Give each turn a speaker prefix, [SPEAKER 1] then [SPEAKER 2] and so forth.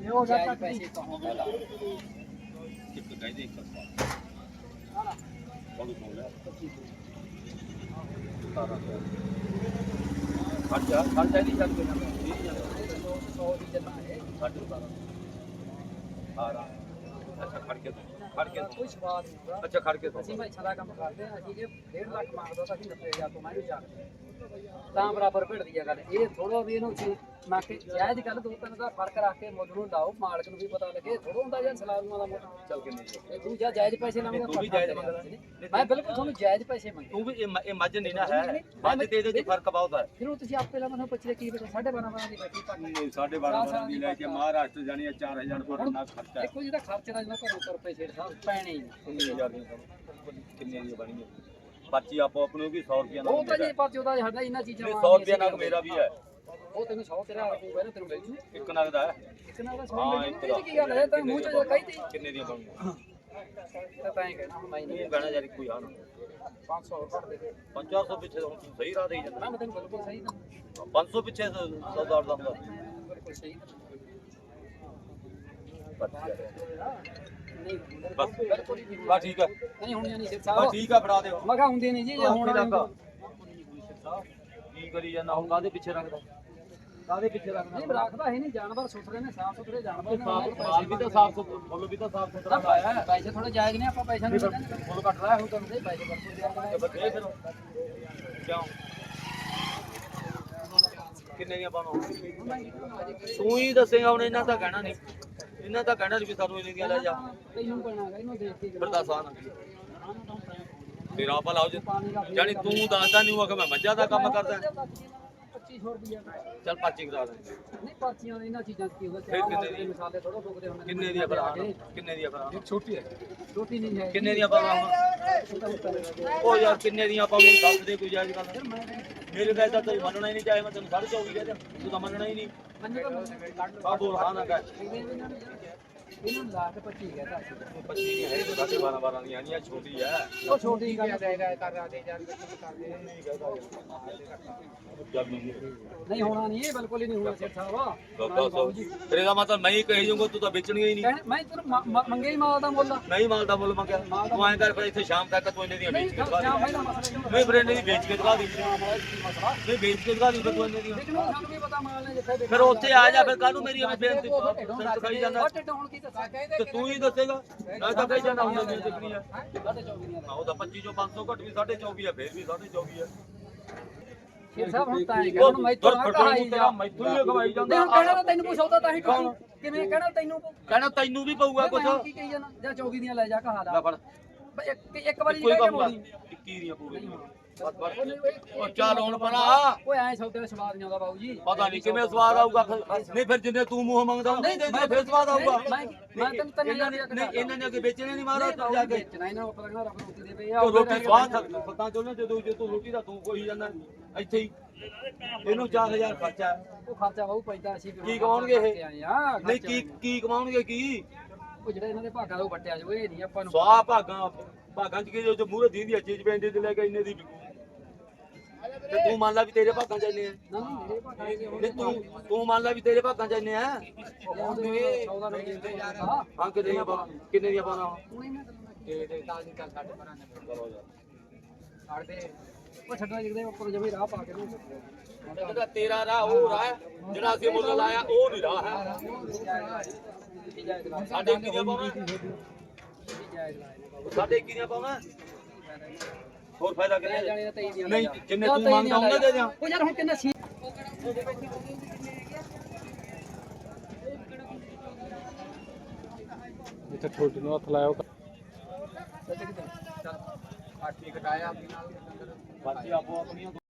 [SPEAKER 1] ਇਹ ਹੋ ਗਿਆ ਪੈਸੇ ਕਹੋਗੇ ਲਾ
[SPEAKER 2] ਇੱਕ ਕਹਿੰਦੇ ਇੱਕ ਬਹੁਤ ਹੋ ਗਿਆ ਖੜ ਜਾ ਖੜ ਜਾ ਨਹੀਂ ਚੱਲ ਗਿਆ
[SPEAKER 1] ਸੌ ਦੀ ਜਮਾ ਹੈ
[SPEAKER 2] ਸਾਡੇ ਬਾਰਾਂ ਆ ਰਹਾ ਅੱਛਾ, ਖੜ ਕੇ ਖੜ ਕੇ
[SPEAKER 1] ਕੋਈ ਸਵਾਦ ਨਹੀਂ ਹੁੰਦਾ
[SPEAKER 2] ਅੱਛਾ ਖੜ ਕੇ
[SPEAKER 1] ਅਸੀਂ ਭਾਈ ਸਾਰਾ ਕੰਮ ਕਰਦੇ ਹਾਂ, ਅਸੀਂ ਜੇ 1.5 ਲੱਖ ਮੰਗਦਾ ਤਾਂ ਅਸੀਂ 90000 ਤੋਂ ਮੈਂ ਵੀ ਜਾ ਤਾਂ ਬਰਾਬਰ ਭਿੜਦੀ ਆ ਗੱਲ, ਇਹ ਥੋੜਾ ਵੀ ਇਹਨੂੰ ਸੀ ਮੈਂ ਕਿ ਜਾਇਜ਼ ਗੱਲ ਦੋ ਤਿੰਨ ਦਾ ਫ਼ਰਕ ਰੱਖ ਕੇ ਮੁੱਲ ਨੂੰ ਲਾਓ ਮਾਲਕ ਨੂੰ ਵੀ ਪਤਾ ਲੱਗੇ ਥੋੜਾ ਹੁੰਦਾ ਜਾਂ ਸਲਾਮਾਂ ਦਾ ਮੁੱਲ।
[SPEAKER 2] ਚੱਲ ਕਿੰਨੇ
[SPEAKER 1] ਇਹ ਤੂੰ ਜਾਂ ਜਾਇਜ਼ ਪੈਸੇ
[SPEAKER 2] ਨਹੀਂ,
[SPEAKER 1] ਲਾਉਂਗਾ
[SPEAKER 2] ਤੂੰ ਵੀ ਜਾਇਜ਼ ਮੰਗਦਾ।
[SPEAKER 1] ਮੈਂ ਬਿਲਕੁਲ ਤੁਹਾਨੂੰ ਜਾਇਜ਼ ਪੈਸੇ ਮੰਗੇ
[SPEAKER 2] ਤੂੰ ਵੀ ਇਹ ਮੱਝ ਨਹੀਂ ਨਾ ਹੈ। ਮੱਝ ਤੇ ਇਹਦੇ ਚ ਫ਼ਰਕ ਬਹੁਤ ਹੈ।
[SPEAKER 1] ਫਿਰ ਤੁਸੀਂ ਆਪੇ ਲਾ ਮੈਨੂੰ ਪੁੱਛਦੇ ਕੀ ਬਤਾ 12.5 ਬਾਰਾਂ ਦੀ ਬੈਠੀ ਪਾ
[SPEAKER 2] ਨਹੀਂ ਸਾਢੇ 12 ਦੀ ਲੈ ਕੇ ਮਹਾਰਾਸ਼ਟਰ ਜਾਣੀ ਹੈ 4000 ਪਰ ਨਾ ਖਰਚਾ
[SPEAKER 1] ਦੇਖੋ ਜਿਹਦਾ ਖਰਚ ਦਾ ਜਿਹਦਾ ਘਰੋਂ ਪਏ ਛੇੜ ਸਾਹਿਬ ਪੈਣੇ ਹੀ ਨੇ।
[SPEAKER 2] 19000 ਦੀ ਕਿੰਨੇ ਦੀ ਬਣੀ ਹੈ? ਪਰਚੀ ਆਪੋ ਆਪਣੀ ਵੀ 100 ਰੁਪਏ
[SPEAKER 1] ਉਹ ਤਾਂ
[SPEAKER 2] ਨਾਲ
[SPEAKER 1] ਜੀ ਪਰ ਉਹਦਾ ਸਾਡਾ ਇਹਨਾਂ ਚੀਜ਼ਾਂ
[SPEAKER 2] 100 ਰੁਪਏ ਨਾਲ ਮੇਰਾ ਵੀ ਹੈ।
[SPEAKER 1] ਉਹ ਤੈਨੂੰ 100 ਤੇਰਾ ਹੋਊਗਾ ਨਾ ਤੈਨੂੰ ਮਿਲ ਜੂ।
[SPEAKER 2] ਇੱਕ ਨਗਦ ਹੈ।
[SPEAKER 1] ਇੱਕ ਨਾਲ ਦਾ 100
[SPEAKER 2] ਹਾਂ,
[SPEAKER 1] ਮਿਲ ਜੂ। ਇਹ ਕੀ ਗੱਲ ਹੈ? ਤਾਂ ਮੂੰਹ ਚ ਕਹੀ ਤੀ?
[SPEAKER 2] ਕਿੰਨੇ ਦੀਆਂ ਬਣੀਆਂ
[SPEAKER 1] ਤਾਂ ਤਾਂ ਹੀ ਕਹਿਣਾ ਹੁਣ ਮੈਂ ਨਹੀਂ
[SPEAKER 2] ਕਹਿਣਾ ਯਾਰ ਕੋਈ ਆ। ਨਾ
[SPEAKER 1] 500 ਹੋਰ ਘੱਟ ਦੇ
[SPEAKER 2] 500 ਪਿੱਛੇ ਹੁਣ ਤੂੰ ਸਹੀ ਰਾਹ ਦੇਈ ਜਾਂਦਾ।
[SPEAKER 1] ਮੈਂ ਤੈਨੂੰ ਬਿਲਕੁਲ ਸਹੀ ਤਾਂ
[SPEAKER 2] 500 ਪਿੱਛੇ ਸੌਦਾ ਦਾ ਹੁੰਦਾ।
[SPEAKER 1] ਬਿਲਕੁਲ ਸਹੀ
[SPEAKER 2] ਬਸ।
[SPEAKER 1] ਬਿਲਕੁਲ ਹੀ
[SPEAKER 2] ਬਸ ਠੀਕ ਹੈ
[SPEAKER 1] ਨਹੀਂ ਹੁਣ ਨਹੀਂ ਸਿਰ
[SPEAKER 2] ਬਸ
[SPEAKER 1] ਸਾਹਿਬ
[SPEAKER 2] ਠੀਕ ਹੈ ਫੜਾ ਦਿਓ।
[SPEAKER 1] ਮੈਂ ਕਿਹਾ ਹੁੰਦੇ ਨਹੀਂ ਜੇ ਹੁਣ
[SPEAKER 2] ਕੀ ਕਰੀ ਜਾਂਦਾ ਹੁਣ ਕਾਹਦੇ ਪਿੱਛੇ ਰੱਖਦਾ? ਕਾਹਦੇ ਪਿੱਛੇ ਰੱਖਦਾ?
[SPEAKER 1] ਨਹੀਂ ਰੱਖਦਾ ਹੈ ਨਹੀਂ ਜਾਨਵਰ ਸੁਥਰੇ ਨੇ ਸਾਫ਼ ਸੁਥਰੇ ਜਾਨਵਰ ਨੇ
[SPEAKER 2] ਸਾਫ਼ ਮਾਲ ਵੀ ਤਾਂ ਸਾਫ਼ ਸੁਥਰਾ ਫੁੱਲ ਵੀ ਤਾਂ ਸਾਫ਼ ਸੁਥਰਾ ਲਾਇਆ ਹੈ
[SPEAKER 1] ਪੈਸੇ ਥੋੜੇ ਜਾਇਜ਼ ਨੇ ਆਪਾਂ ਪੈਸਾ ਨਹੀਂ ਦਿੰਦੇ
[SPEAKER 2] ਫੁੱਲ ਕੱਟ ਰਿਹਾ ਹੁਣ ਤੈਨੂੰ
[SPEAKER 1] ਨਹੀਂ ਪੈਸੇ ਬਿਲਕੁਲ
[SPEAKER 2] ਤੇ
[SPEAKER 1] ਜਾਇਜ਼
[SPEAKER 2] ਬਦੇ ਫਿਰ ਕਿਉਂ? ਕਿੰਨੇ ਦੀਆਂ ਪਾਉਣਾ ਤੂੰ ਹੀ ਦੱਸੇਗਾ ਹੁਣ ਇਹਨਾਂ ਦਾ ਕਹਿਣਾ ਨਹੀਂ। ਇਹਨਾਂ ਦਾ ਕਹਿਣਾ ਨਹੀਂ ਵੀ ਸਾਨੂੰ ਇੰਨੀ ਦੀਆਂ ਲੈ ਜਾ।
[SPEAKER 1] ਤੈਨੂੰ ਪੈਣਾਗਾ ਇਹਨੂੰ ਦੇਖ ਕੇ
[SPEAKER 2] ਫਿਰ ਦੱਸ ਆਣ ਤੇਰਾ ਭਲਾ ਹੋ ਜੇ।
[SPEAKER 1] ਪਾਣੀ ਦਾ
[SPEAKER 2] ਜਾਨੀ ਤੂੰ ਦੱਸਦਾ ਨਹੀਂ ਉਹ ਕਿ ਮੈਂ ਮੱਝਾਂ ਦਾ ਕੰਮ ਕਰਦਾ।
[SPEAKER 1] 2500 ਰੁਪਿਆ
[SPEAKER 2] ਚੱਲ ਪਰਚੀ ਕਰਾ ਦੇ।
[SPEAKER 1] ਨਹੀਂ ਪਰਚੀਆਂ ਦੇ ਇਹਨਾਂ ਚੀਜ਼ਾਂ ਕੀ ਹੁੰਦਾ
[SPEAKER 2] ਫਿਰ ਕਿੰਨੇ ਦੀ?
[SPEAKER 1] ਮਸਾਲੇ ਥੋੜਾ ਫੁਕਦੇ ਹੁੰਦੇ ਨੇ
[SPEAKER 2] ਕਿੰਨੇ ਦੀਆਂ ਭਰਾ ਕਿੰਨੇ ਦੀਆਂ ਭਰਾ
[SPEAKER 1] ਛੋਟੀ ਹੈ। ਛੋਟੀ ਨਹੀਂ ਹੈ।
[SPEAKER 2] ਕਿੰਨੇ ਦੀਆਂ ਪਾਵਾਂ ਉਹ ਯਾਰ ਕਿੰਨੇ ਦੀਆਂ ਪਾਵਾਂ ਦੱਸ ਦੇ ਕੋਈ ਜਾਇਜ਼ ਗੱਲ? ਮੇਰੇ ਕਹੇ ਤਾਂ ਤੂੰ ਮੰਨਣਾ ਹੀ ਨਹੀਂ ਚਾਹੇ ਮੈਂ ਤੈਨੂੰ 24 ਕਹਿ ਦਿਆਂ ਤੂੰ ਤਾਂ ਮੰਨਣਾ ਹੀ ਨਹੀਂ। ਆ ਬੋਲ ਹਾਂ ਨਾ ਕਹਿ
[SPEAKER 1] ਇਹਨੂੰ ਲਾ ਕੇ 25 ਕਹਿੰਦਾ ਸੀ
[SPEAKER 2] 25 ਨਹੀਂ ਹੈ ਇਹ ਤਾਂ 12 12 ਦੀਆਂ ਨਹੀਂ ਆ ਛੋਟੀ ਹੈ
[SPEAKER 1] ਉਹ ਛੋਟੀ ਗੱਲ ਦੇਗਾ ਕਰ ਰਾ ਦੇ ਜਾਨ ਕਰਦੇ
[SPEAKER 2] ਜਦ ਨਹੀਂ
[SPEAKER 1] ਨਹੀਂ। ਹੋਣਾ ਨਹੀਂ ਇਹ ਬਿਲਕੁਲ ਹੀ ਨਹੀਂ ਹੋਣਾ ਸੇਠ ਸਾਹਿਬ।
[SPEAKER 2] ਦੱਸ ਫਿਰ ਇਹਦਾ ਮਤਲਬ ਮੈਂ ਹੀ ਕਹੀ ਜਾਊਂਗਾ ਤੂੰ ਤਾਂ ਵੇਚਣੀ ਹੀ ਨਹੀਂ।
[SPEAKER 1] ਕਹਿਣ- ਮੈਂ ਤੈਨੂੰ ਮ- ਮ- ਮੰਗੇ ਹੀ ਮਾਲ ਦਾ ਮੁੱਲ। ਆ।
[SPEAKER 2] ਨਹੀਂ ਮਾਲ ਦਾ ਮੁੱਲ ਮੰਗਿਆ। ਤੂੰ ਐਂ ਕਰ ਫਿਰ ਇੱਥੇ ਸ਼ਾਮ ਤੱਕ ਤੂੰ ਇਹਨੇ ਵੇਚ ਕੇ ਦੇ। ਨਹੀਂ ਫਿਰ ਇਹਨੇ ਦੀ ਵੇਚ ਕੇ ਦਿਖਾ ਦੇ।
[SPEAKER 1] ਮਸਲਾ
[SPEAKER 2] ਨਹੀਂ ਵੇਚ ਕੇ ਦਿਖਾ ਦੇ ਫਿਰ ਤੂੰ ਇਹਨੇ ਦੀਆਂ।
[SPEAKER 1] ਲੇਕਿਨ ਉਹ ਸਾਨੂੰ ਵੀ ਪਤਾ ਮਾਲ ਨੇ ਜਿੱਥੇ
[SPEAKER 2] ਫਿਰ ਉੱਥੇ ਆ ਜਾ ਫਿਰ ਕਾਹਨੂੰ ਮੇਰੀ ਐਵੇਂ ਬੇਨਤੀ ਸਿਰ ਖਾਈ ਜਾਂਦਾ। ਤੇ ਤੂੰ ਹੀ ਦੱਸੇਗਾ। ਮੈਂ ਤਾਂ ਕਹੀ ਜਾਂਦਾ ਹੁੰਦਾ ਨਹੀਂ ਦੇਖਣੀ ਆ। ਹਾਂ, ਉਹਦਾ 25 ਚੋਂ 500 ਘੱਟ ਵੀ 24 ਆ ਫਿਰ ਵੀ 24 ਆ।
[SPEAKER 1] ਸ਼ੇਰ ਸਾਹਿਬ ਹੁਣ ਤਾਂ ਇਹ ਕਹਿਣਾ ਮੈਂ ਤੋਂ ਕਹਾਈ ਜਾ।
[SPEAKER 2] ਮੈਥੋਂ ਹੀ ਕਮਾਈ ਜਾਂਦਾ।
[SPEAKER 1] ਨਹੀਂ ਹੁਣ ਕਹਿਣਾ ਤਾਂ ਤੈਨੂੰ ਕੁਛ ਆਉਂਦਾ ਤਾਂ ਹੀ ਕਹੂੰ। ਕਿਵੇਂ ਕਹਿਣਾ ਤੈਨੂੰ
[SPEAKER 2] ਕਹਿਣਾ ਤੈਨੂੰ ਵੀ ਪਊਗਾ ਕੁਛ।
[SPEAKER 1] ਮੈਂ ਕੀ ਕਹੀ ਜਾਣਾ? ਜਾਂ 24 ਦੀਆਂ ਲੈ ਜਾ ਕਹਾ
[SPEAKER 2] ਲੈ
[SPEAKER 1] ਲਾ
[SPEAKER 2] ਫੜ।
[SPEAKER 1] ਬਈ ਇੱਕ ਇੱਕ ਵਾਰੀ ਕਹਿ ਕੇ ਮੋੜੀ
[SPEAKER 2] 21 ਦੀਆਂ ਪੂਰੀਆਂ। ਉਹ ਚੱਲ ਹੁਣ ਪਰਾ
[SPEAKER 1] ਓਏ ਐ ਸੌਦੇ ਵਿੱਚ ਸਵਾਦ ਨਹੀਂ ਆਉਂਦਾ ਬਾਬੂ ਜੀ।
[SPEAKER 2] ਪਤਾ ਨਹੀਂ ਕਿਵੇਂ ਸਵਾਦ ਆਊਗਾ ਫਿਰ ਨਹੀਂ ਫਿਰ ਜਿੰਨੇ ਤੂੰ ਮੂੰਹ ਮੰਗਦਾ ਨਹੀਂ ਦੇ ਦੇ ਫਿਰ ਸਵਾਦ ਆਊਗਾ।
[SPEAKER 1] ਮੈਂ ਮੈਂ ਤੈਨੂੰ ਤੈਨੂੰ
[SPEAKER 2] ਇਹਨਾਂ ਨੇ ਨਹੀਂ ਇਹਨਾਂ ਨੇ ਅੱਗੇ ਵੇਚਣੇ ਨਹੀਂ ਮਾਰਾ ਤੂੰ ਜਾ ਕੇ।
[SPEAKER 1] ਵੇਚਣਾ ਇਹਨਾਂ ਨੂੰ ਪਤਾ ਨਾ ਰੱਬ ਰੋਟੀ ਦੇ ਪਏ ਆ
[SPEAKER 2] ਤੂੰ ਰੋਟੀ ਸਵਾਦ ਪਤਾ ਚੋਲੇ ਤੇ ਦੂ ਜੇ ਤੂੰ ਰੋਟੀ ਦਾ ਤੂੰ ਕੋਈ ਜਾਂਦਾ ਇੱਥੇ ਹੀ। ਇਹਨੂੰ 4000 ਖਰਚਾ। ਹੈ।
[SPEAKER 1] ਉਹ ਖਰਚਾ ਬਾਬੂ ਪੈਂਦਾ ਸੀ
[SPEAKER 2] ਕੀ ਕਮਾਉਣਗੇ ਇਹ?
[SPEAKER 1] ਆ
[SPEAKER 2] ਨਹੀਂ ਕੀ ਕੀ ਕਮਾਉਣਗੇ ਕੀ?
[SPEAKER 1] ਉਹ ਜਿਹੜਾ ਇਹਨਾਂ ਦੇ ਭਾਗਾਂ ਦਾ ਉਹ ਵੱਟਿਆ ਜੋ ਇਹ ਨਹੀਂ ਆਪਾਂ ਨੂੰ।
[SPEAKER 2] ਸਵਾ ਭਾਗਾਂ। ਭਾਗਾਂ ਚ ਕੀ ਜੋ ਮੂਹਰੇ ਦੀਂਦੀ ਆ ਚੀਜ਼ ਪੈਂਦੀ ਤੇ ਲੈ ਕੇ ਇੰਨੇ ਦੀ ਵਿਕੂ। ਤੇ ਤੂੰ ਮੰਨ ਲਾ ਵੀ ਤੇਰੇ ਭਾਗਾਂ ਚ ਇੰਨੇ ਆ।
[SPEAKER 1] ਨਾ ਨਾ ਮੇਰੇ ਭਾਗਾਂ ਦੇ ਉਹ
[SPEAKER 2] ਨਹੀਂ ਤੂੰ ਤੂੰ ਮੰਨ ਲਾ ਵੀ ਤੇਰੇ ਭਾਗਾਂ ਚ ਇੰਨੇ ਆ।
[SPEAKER 1] ਹਾਂ
[SPEAKER 2] ਹਾਂ ਕਿੰਨੇ ਦੀਆਂ ਪਾਉਣਾ ਕਿੰਨੇ ਦੀਆਂ
[SPEAKER 1] ਤੈਨੂੰ ਦੇ ਦੇ ਤਾਂ ਦੀ ਕੱਲ ਕੱਟ ਪਰਾਂ ਨੇ ਛੱਡਦੇ ਉਹ ਛੱਡਣਾ ਜਿਗਦੇ ਉੱਪਰ ਜਮੇ ਰਾਹ ਪਾ ਕੇ ਨੂੰ
[SPEAKER 2] ਜਿਹੜਾ ਤੇਰਾ ਰਾਹ ਉਹ ਰਾਹ ਜਿਹੜਾ ਅਸੀਂ ਮੁੱਲ ਲਾਇਆ ਉਹ ਨਹੀਂ ਰਾਹ ਹੈ। ਸਾਡੇ ਕਿੰਨੀਆਂ ਪਾਉਣਾ? ਸਾਡੇ ਕਿੰਨੀਆਂ ਪਾਉਣਾ? ਹੋਰ ਫਾਇਦਾ ਕਿੰਨੇ ਨਹੀਂ ਜਿੰਨੇ ਤੂੰ ਮੰਗਦਾ ਉਹਨੇ ਦੇ ਦਿਆਂ?
[SPEAKER 1] ਉਹ ਯਾਰ ਹੁਣ ਕਿੰਨਾ ਸੀ?
[SPEAKER 3] ਜਿੱਥੇ ਛੋਟੀ ਨੂੰ ਹੱਥ ਲਾਇਆ ਉਹ
[SPEAKER 1] ਚੱਲ ਆਟੇ ਕਟਾਇਆ ਆਪਣੀ ਨਾਲ।
[SPEAKER 2] ਬਾਕੀ ਆਪੋ ਆਪਣੀਆਂ